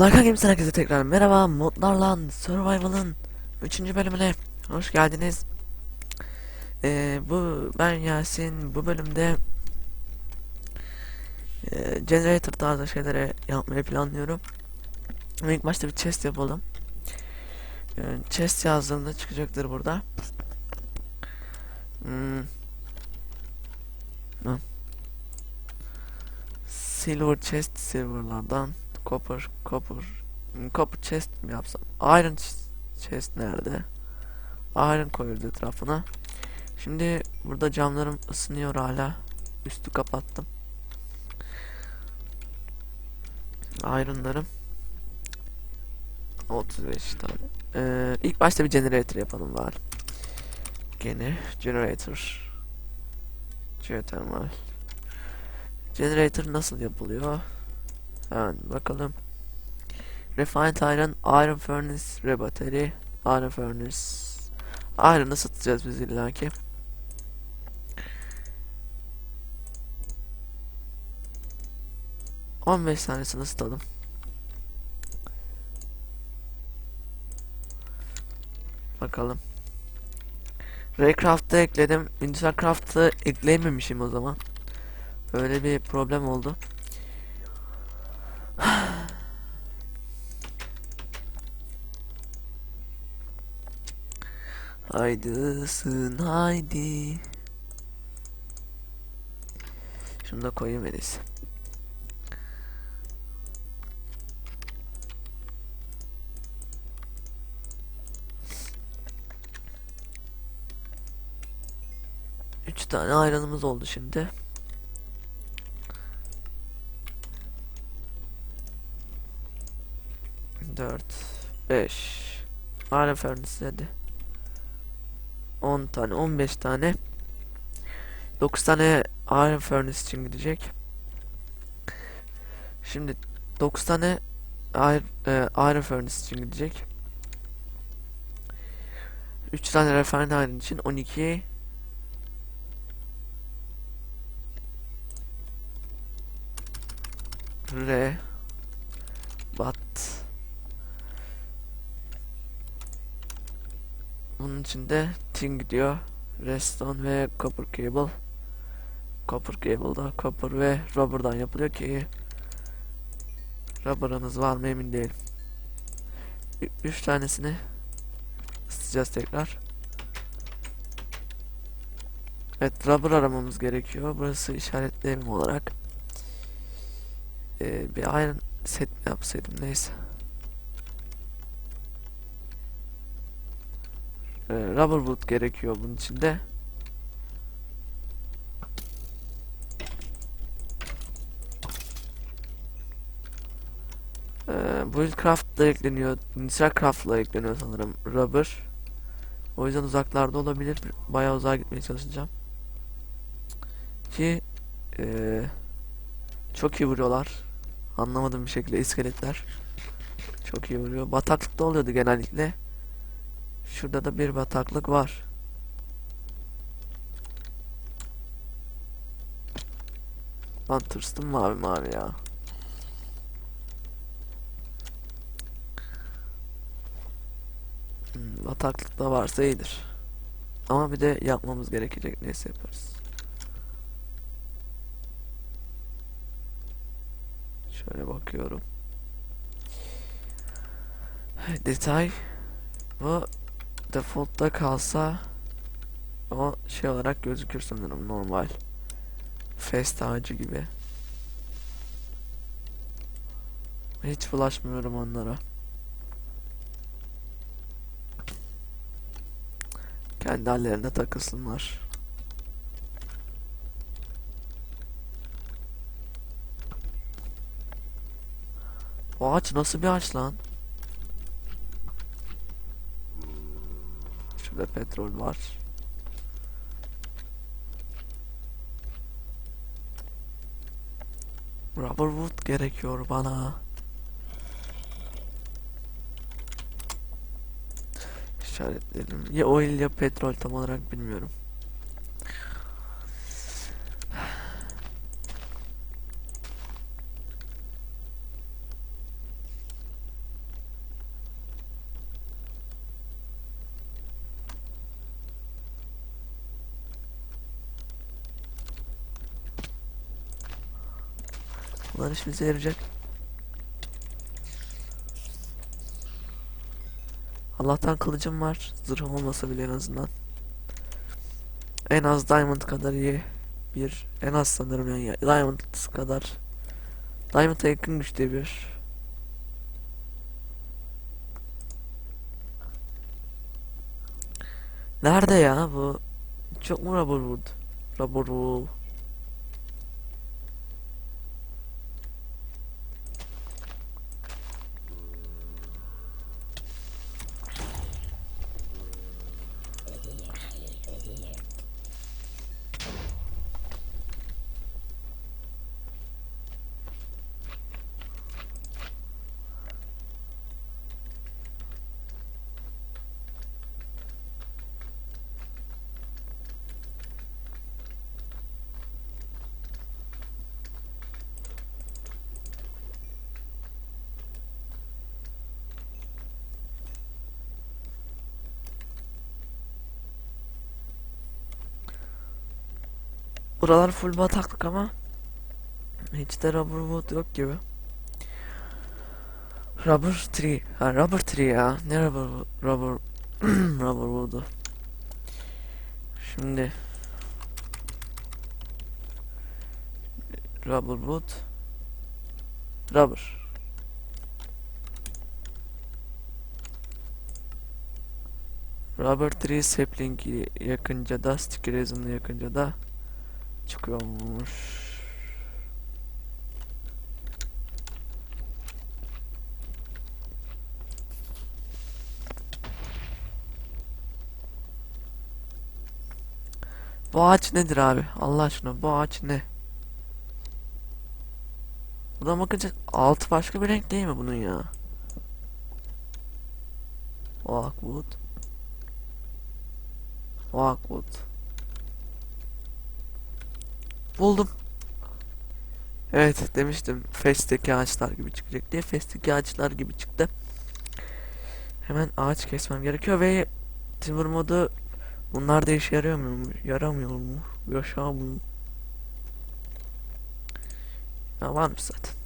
Laka Games'ten herkese tekrar merhaba modlarla Survival'ın 3. bölümüne hoş geldiniz. Ee, bu ben Yasin bu bölümde e, generator tarzı şeylere yapmayı planlıyorum. İlk başta bir chest yapalım. Ee, chest yazdığımda çıkacaktır burada. Hmm. Silver chest silverlardan Copper, copper, hmm, copper chest mi yapsam? Iron ch- chest nerede? Iron koyuyoruz etrafına. Şimdi burada camlarım ısınıyor hala. Üstü kapattım. Iron'larım 35 tane. Ee, ilk başta bir generator yapalım var. Gene generator. Geothermal. Generator nasıl yapılıyor? Hemen bakalım. Refined Iron, Iron Furnace, Rebattery, Iron Furnace. Iron'ı satacağız biz illaki. On beş tanesini ısıtalım. Bakalım. Raycraft'ı ekledim. Intercraft'ı ekleyememişim o zaman. Böyle bir problem oldu. Haydi ısın haydi. Şunu da koyayım iyisi. Üç tane ayranımız oldu şimdi. Dört, beş. Iron Furnace hadi. 10 tane 15 tane 9 tane Iron Furnace için gidecek. Şimdi 9 tane Iron, e, Iron Furnace için gidecek. 3 tane Refined Iron için 12 Re Bat. Bunun içinde tin gidiyor. Redstone ve copper cable. Copper cable'da copper ve rubber'dan yapılıyor ki rubber'ınız var mı emin değilim. Ü- Üç tanesini ısıtacağız tekrar. Evet rubber aramamız gerekiyor. Burası işaretli olarak. Ee, bir iron set mi yapsaydım neyse. Ee, rubber wood gerekiyor bunun içinde. Ee, Buildcraft da ekleniyor. Craft da ekleniyor sanırım. Rubber. O yüzden uzaklarda olabilir. Bayağı uzağa gitmeye çalışacağım. Ki ee, çok iyi vuruyorlar. Anlamadığım bir şekilde iskeletler. Çok iyi vuruyor. Bataklıkta oluyordu genellikle. Şurada da bir bataklık var. Lan tırstım mavi mavi ya. Hmm, bataklık da varsa iyidir. Ama bir de yapmamız gerekecek. Neyse yaparız. Şöyle bakıyorum. Detay. Bu default'ta kalsa o şey olarak gözükür sanırım normal. Fast ağacı gibi. Hiç bulaşmıyorum onlara. Kendi hallerine takılsınlar. Bu ağaç nasıl bir ağaç lan? Şurada petrol var. Rubber wood gerekiyor bana. İşaretledim. Ya oil ya petrol tam olarak bilmiyorum. Bunlar işimize yarayacak. Allah'tan kılıcım var. Zırhım olmasa bile en azından. En az diamond kadar iyi bir en az sanırım yani ya- diamond kadar diamond'a yakın güçte bir Nerede ya bu? Çok mu rubber wood? Rubber wool. Buralar full bataklık ama hiç de rubber wood yok gibi. Rubber tree. Ha rubber tree ya. Ne rubber rubber rubber wood'u. Şimdi rubber wood rubber Rubber tree sapling yakınca da stick resin'ı yakınca da çıkıyormuş. Bu ağaç nedir abi? Allah aşkına bu ağaç ne? Buna bakınca altı başka bir renk değil mi bunun ya? Oakwood. Oakwood. Buldum. Evet demiştim Fest'teki ağaçlar gibi çıkacak diye. Fest'teki ağaçlar gibi çıktı. Hemen ağaç kesmem gerekiyor ve Timber modu bunlar da işe yarıyor mu? Yaramıyor mu? Yaşamıyor. Ya varmış zaten.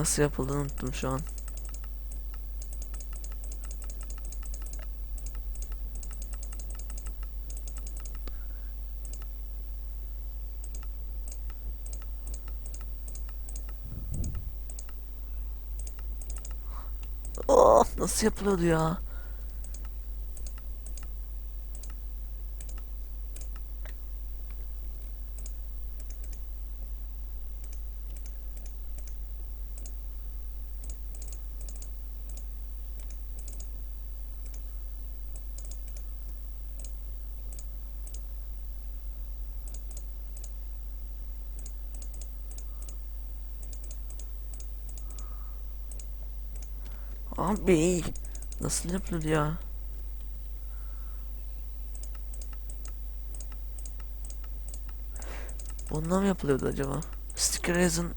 Nasıl yapıldığını unuttum şu an. Oh, nasıl yapılıyordu ya? Abi nasıl yapılır ya? Bundan mı yapılıyordu acaba? Sticker resin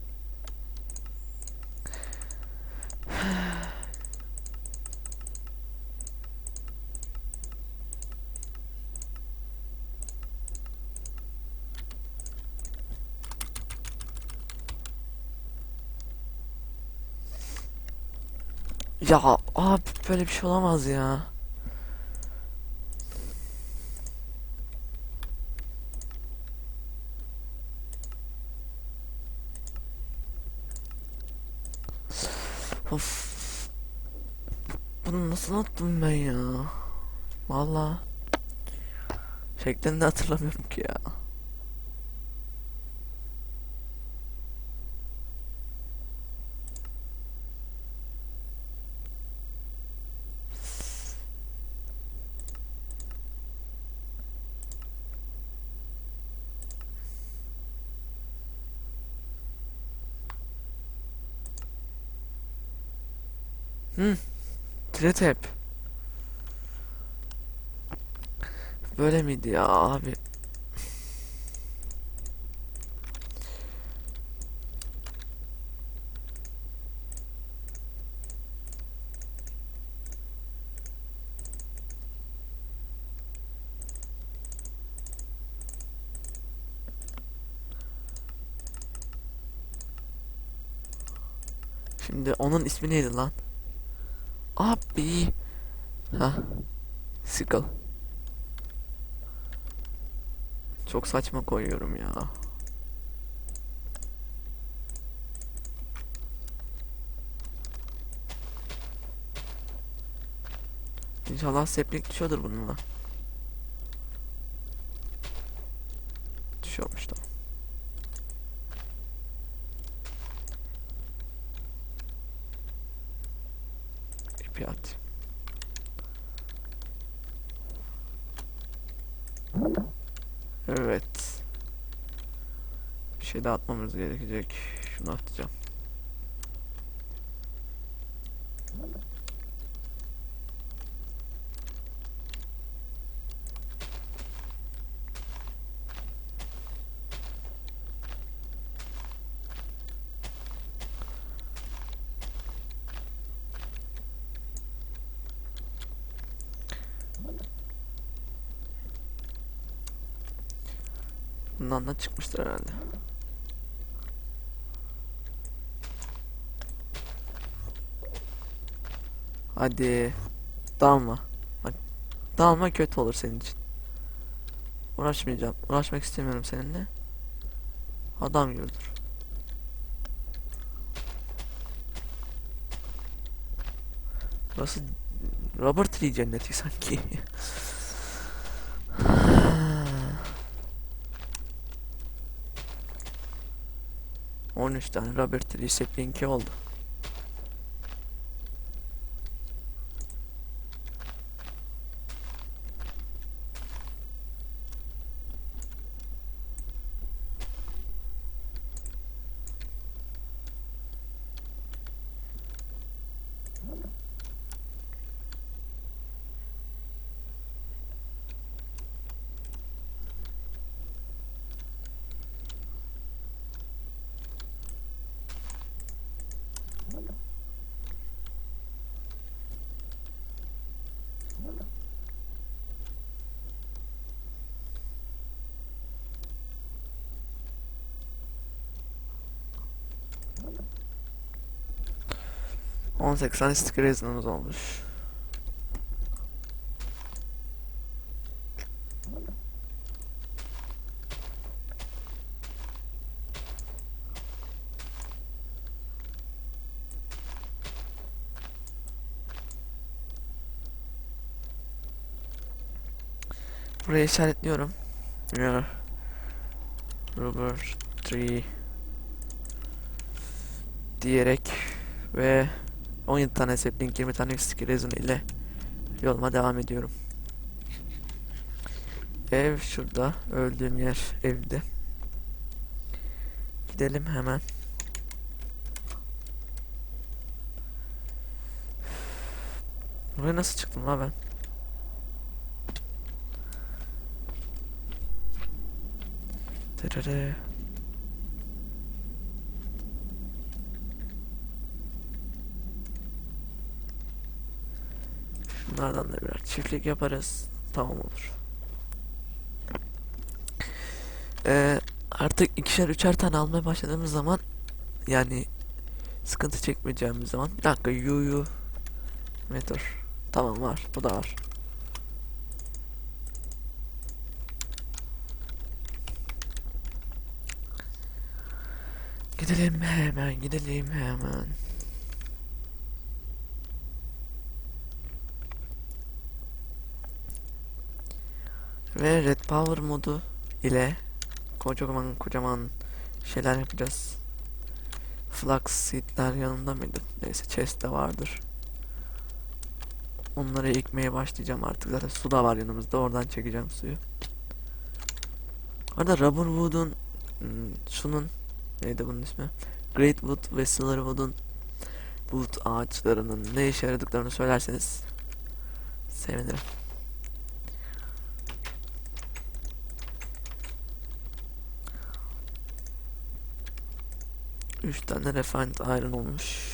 Ya abi böyle bir şey olamaz ya. Of. Bunu nasıl attım ben ya? Valla. Şeklini de hatırlamıyorum ki ya. nefret hep. Böyle miydi ya abi? Şimdi onun ismi neydi lan? Abi. Ha. Sickle. Çok saçma koyuyorum ya. İnşallah seplik düşüyordur bununla. Düşüyormuş tamam. İpi at. Evet. Bir daha atmamız gerekecek. Şunu atacağım. Bundan da çıkmıştır herhalde. Hadi. Dalma. Hadi. Dalma kötü olur senin için. Uğraşmayacağım. Uğraşmak istemiyorum seninle. Adam gibi dur. Burası Robert Lee cenneti sanki. 13 tane Robert Lee Sapling'i oldu. On seksen sticker iznimiz olmuş. Burayı işaretliyorum. Where Rubber tree diyerek ve 17 tane sapling 20 tane sticker resin ile yoluma devam ediyorum. Ev şurada. Öldüğüm yer evde. Gidelim hemen. Buraya nasıl çıktım la ben? Terere. Şunlardan da birer çiftlik yaparız. Tamam olur. Ee, artık ikişer üçer tane almaya başladığımız zaman yani sıkıntı çekmeyeceğimiz zaman bir dakika yu yu meteor tamam var bu da var gidelim hemen gidelim hemen ve red power modu ile kocaman kocaman şeyler yapacağız Flux seedler yanında mıydı? Neyse chest'te vardır. Onları ekmeye başlayacağım artık. Zaten su da var yanımızda. Oradan çekeceğim suyu. Arada Rubberwood'un hmm, şunun neydi bunun ismi? Greatwood ve Silverwood'un wood ağaçlarının ne işe yaradıklarını söylerseniz sevinirim. Üç tane refined iron olmuş.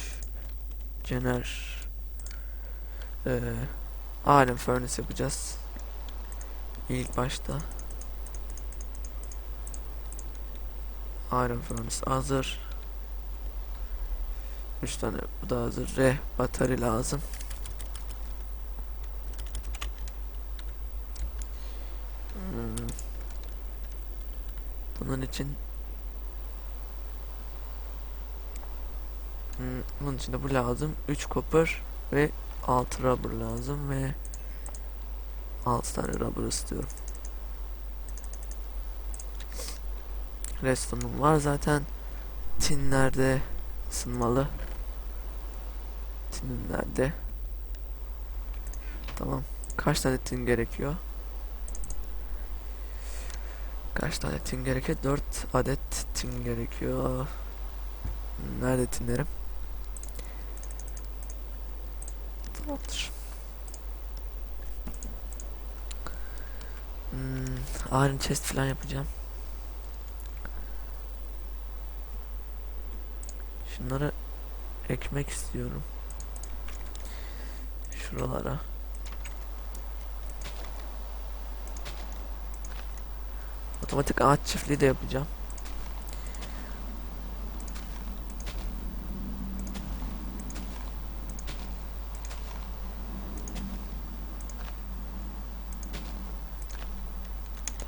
Cener ee, iron furnace yapacağız. İlk başta. Iron furnace hazır. 3 tane bu da hazır. R batarya lazım. Hmm. Bunun için Hmm, bunun için de bu lazım. 3 copper ve 6 rubber lazım ve 6 tane rubber istiyorum. Redstone'um var zaten. Tin nerede? Isınmalı. Tinin nerede? Tamam. Kaç tane tin gerekiyor? Kaç tane tin gerekiyor? 4 adet tin gerekiyor. Nerede tinlerim? Tamamdır. Hmm, iron chest falan yapacağım. Şunları ekmek istiyorum. Şuralara. Otomatik ağaç çiftliği de yapacağım.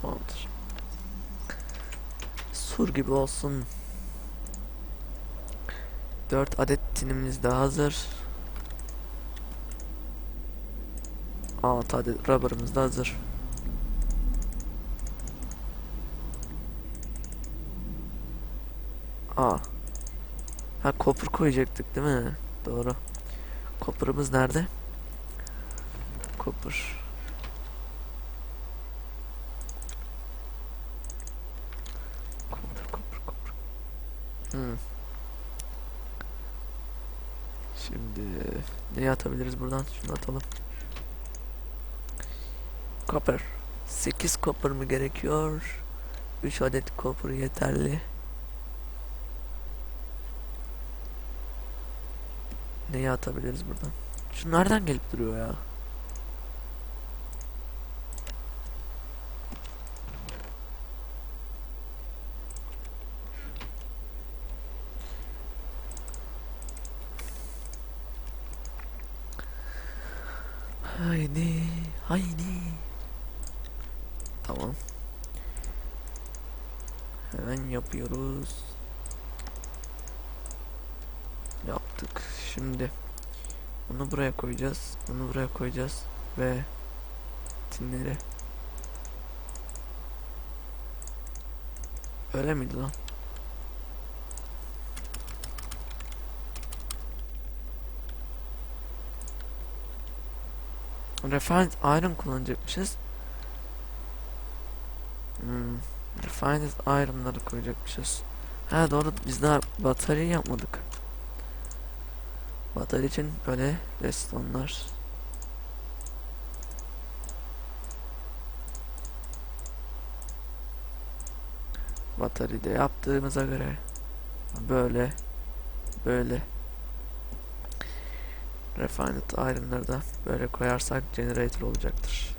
Tamamdır. Sur gibi olsun. 4 adet tinimiz de hazır. 6 adet rubber'ımız da hazır. Aa. Ha copper koyacaktık değil mi? Doğru. Copper'ımız nerede? Copper. Copper, copper, copper. Şimdi neyi atabiliriz buradan? Şunu atalım. Copper. 8 copper mı gerekiyor? 3 adet copper yeterli. Neyi atabiliriz buradan? Şu nereden gelip duruyor ya? Haydi, haydi. Tamam. Hemen yapıyoruz. Yaptık. Şimdi bunu buraya koyacağız. Bunu buraya koyacağız ve tinleri. Öyle miydi lan? Refined iron kullanacakmışız. Hmm. Refined iron'ları koyacakmışız. Ha doğru biz daha batarya yapmadık. Batarya için böyle restonlar. Batarya da yaptığımıza göre böyle böyle Refined iron'ları da böyle koyarsak generator olacaktır.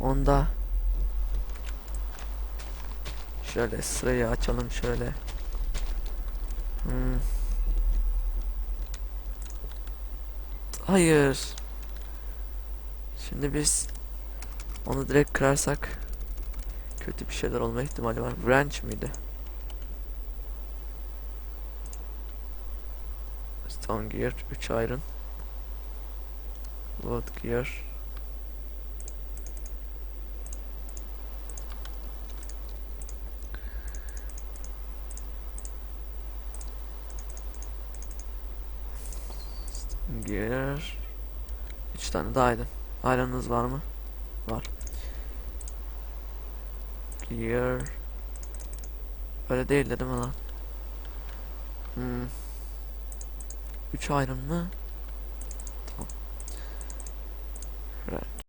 Onda şöyle sırayı açalım şöyle. Hmm. Hayır. Şimdi biz onu direkt kırarsak kötü bir şeyler olma ihtimali var. Wrench miydi? Stone gear 3 iron. Wood gear. Stone gear. 3 tane daha iron. Iron'ınız var mı? Var. Gear. Öyle değil dedim mi lan? Hmm. 3 iron mı?